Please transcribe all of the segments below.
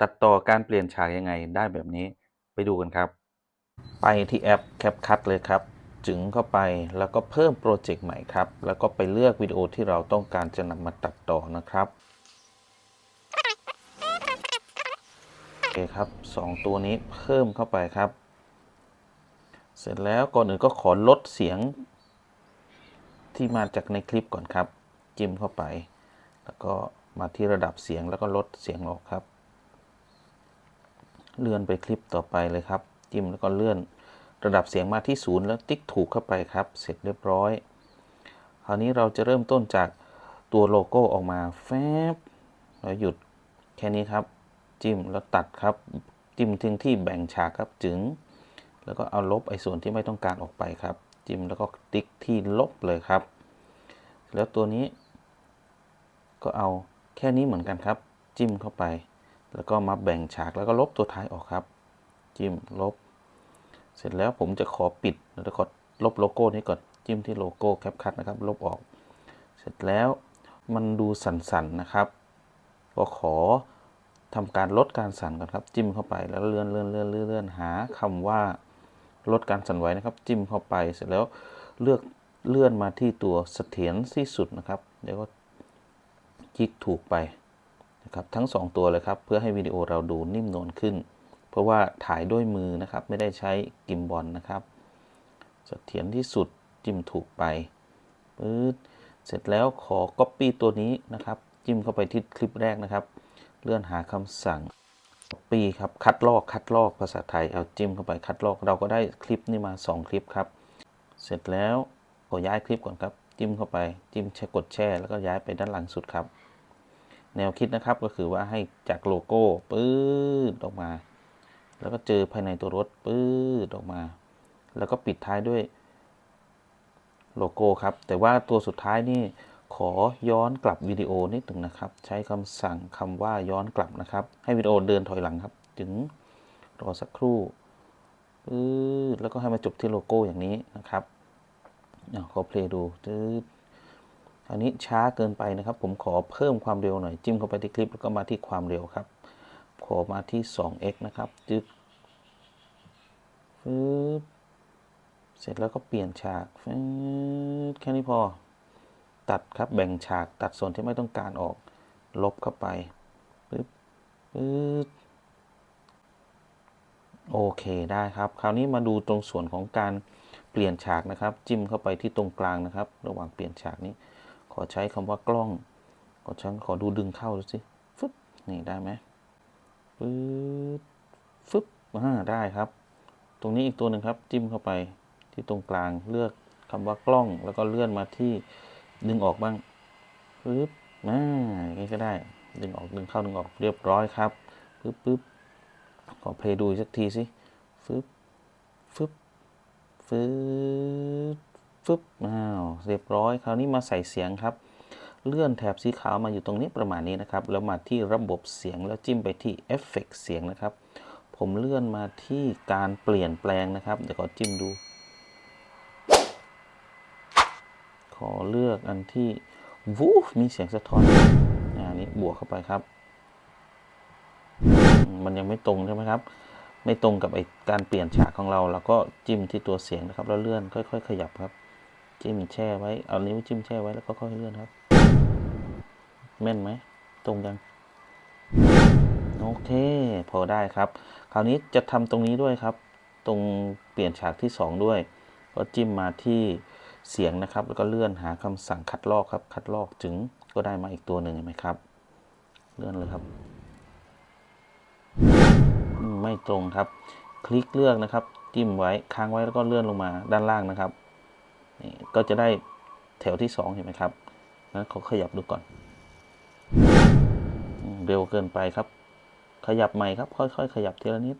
ตัดต่อการเปลี่ยนฉากยังไงได้แบบนี้ไปดูกันครับ ไปที่แอป CapCut เลยครับ จึงเข้าไปแล้วก็เพิ่มโปรเจกต์ใหม่ครับ แล้วก็ไปเลือกวิดีโอที่เราต้องการจะนำมาตัดต่อนะครับโอเคครับสองตัวนี้เพิ่มเข้าไปครับ เสร็จแล้วก่อนอื่นก็ขอลดเสียง ที่มาจากในคลิปก่อนครับ จิ้มเข้าไป แล้วก็มาที่ระดับเสียงแล้วก็ลดเสียงออกครับ เลื่อนไปคลิปต่อไปเลยครับ จิ้มแล้วก็เลื่อนระดับเสียงมาที่ศูนย์แล้วติ๊กถูกเข้าไปครับ เสร็จเรียบร้อย คราวนี้เราจะเริ่มต้นจากตัวโลโก้ออกมาแฟบแล้วหยุดแค่นี้ครับ จิ้มแล้วตัดครับ จิ้มถึงที่แบ่งฉากครับจึง แล้วก็เอาลบไอ้ส่วนที่ไม่ต้องการออกไปครับ จิ้มแล้วก็ติ๊กที่ลบเลยครับ แล้วตัวนี้ ก็เอาแค่นี้เหมือนกันครับ จิ้มเข้าไป แล้วก็มาแบ่งฉากแล้วก็ลบตัวท้ายออกครับ จิ้มลบ เสร็จแล้วผมจะขอปิดแล้วขอลบโลโก้นี้ก่อนจิ้มที่โลโก้แคปคัทนะครับ ลบออก เสร็จแล้วมันดูสั่นๆนะครับ ก็ขอทำการลดการสั่นก่อนครับ จิ้มเข้าไปแล้วเลื่อนเลื่อนเลื่อนเลื่อนเลื่อนหาคำว่า ลดการสั่นไหวนะครับ จิ้มเข้าไปเสร็จแล้วเลือกเลื่อนมาที่ตัวเสถียรที่สุดนะครับเดี๋ยวก็คลิกถูกไปนะครับทั้ง 2 ตัวเลยครับ เพื่อให้วิดีโอเราดูนิ่มนวลขึ้น เพราะว่าถ่ายด้วยมือนะครับ ไม่ได้ใช้กิมบอลนะครับเสถียรที่สุดจิ้มถูกไปปึ๊ดเสร็จแล้วขอ Copy ตัวนี้นะครับ จิ้มเข้าไปที่คลิปแรกนะครับ เลื่อนหาคำสั่ง Copy ครับ คัดลอกคัดลอกภาษาไทยเอาจิ้มเข้าไปคัดลอกเราก็ได้คลิปนี้มา 2 คลิปครับ เสร็จแล้วขอย้ายคลิปก่อนครับ จิ้มเข้าไปจิ้มแชร์กดแช่แล้วก็ย้ายไปด้านหลังสุดครับ แนวคิดนะครับก็คือว่าให้จากโลโก้ปื๊ดออกมา แล้วก็เจอภายในตัวรถปื๊ดออกมา แล้วก็ปิดท้ายด้วยโลโก้ครับ แต่ว่าตัวสุดท้ายนี่ ขอย้อนกลับวิดีโอนิดหนึ่งนะครับ ใช้คำสั่งคำว่าย้อนกลับนะครับ ให้วิดีโอเดินถอยหลังครับ ถึงรอสักครู่ปื๊ดแล้วก็ให้มาจบที่โลโก้อย่างนี้นะครับอขอเพลย์ดูตืดอันนี้ช้าเกินไปนะครับ ผมขอเพิ่มความเร็วหน่อย จิ้มเข้าไปที่คลิปแล้วก็มาที่ความเร็วครับ ขอมาที่ 2x นะครับจึ๊กฟึบเสร็จแล้วก็เปลี่ยนฉากแค่นี้พอ ตัดครับแบ่งฉากตัดส่วนที่ไม่ต้องการออก ลบเข้าไปปึ๊บปึ๊บโอเคได้ครับ คราวนี้มาดูตรงส่วนของการเปลี่ยนฉากนะครับ จิ้มเข้าไปที่ตรงกลางนะครับ ระหว่างเปลี่ยนฉากนี้ ขอใช้คำว่ากล้องขอฉันขอดูดึงเข้าดูสิฟึบนี่ได้ไหมปึ๊บฟึบอ่าได้ครับ ตรงนี้อีกตัวหนึ่งครับ จิ้มเข้าไปที่ตรงกลางเลือกคำว่ากล้องแล้วก็เลื่อนมาที่ ดึงออกบ้างปึ๊บอ่าอย่างนี้ก็ได้ ดึงออกดึงเข้าดึงออกเรียบร้อยครับปึ๊บปึ๊บขอเพลย์ดูสักทีสิฟึบฟึบฟึบฟึบอ้าวเรียบร้อย คราวนี้มาใส่เสียงครับ เลื่อนแถบสีขาวมาอยู่ตรงนี้ประมาณนี้นะครับ แล้วมาที่ระบบเสียงแล้วจิ้มไปที่เอฟเฟกเสียงนะครับ ผมเลื่อนมาที่การเปลี่ยนแปลงนะครับ เดี๋ยวขอจิ้มดู ข อเลือกอันที่วูฟมีเสียงสะท้อนอันนี้บวกเข้าไปครับ มันยังไม่ตรงใช่ไหมครับ ไม่ตรงกับไอการเปลี่ยนฉากของเรา แล้วก็จิ้มที่ตัวเสียงนะครับ แล้วเลื่อนค่อย ๆ ขยับครับ จิ้มแช่ไว้ เอานิ้วจิ้มแช่ไว้แล้วก็ค่อยเลื่อนครับ แม่นไหม ตรงยัง โอเค พอได้ครับ คราวนี้จะทำตรงนี้ด้วยครับ ตรงเปลี่ยนฉากที่ 2 ด้วย ก็จิ้มมาที่ เสียงนะครับ แล้วก็เลื่อนหาคำสั่งคัดลอกครับ คัดลอกถึงก็ได้มาอีกตัวหนึ่งเห็นไหมครับ เลื่อนเลยครับไม่ตรงครับ คลิกเลือกนะครับ จิ้มไว้ค้างไว้แล้วก็เลื่อนลงมาด้านล่างนะครับนี่ก็จะได้แถวที่ 2 เห็นไหมครับนั้นขอขยับดูก่อน เร็วเกินไปครับ ขยับใหม่ครับ ค่อยๆ ขยับทีละนิด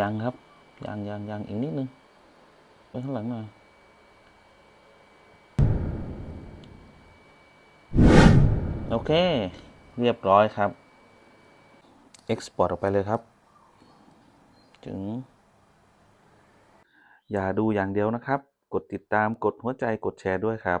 ยังครับ ยังยังยังอีกนิดนึง ไปข้างหลังหน่อยโอเค เรียบร้อยครับ Export ออกไปเลยครับ ถึง อย่าดูอย่างเดียวนะครับ กดติดตามกดหัวใจกดแชร์ด้วยครับ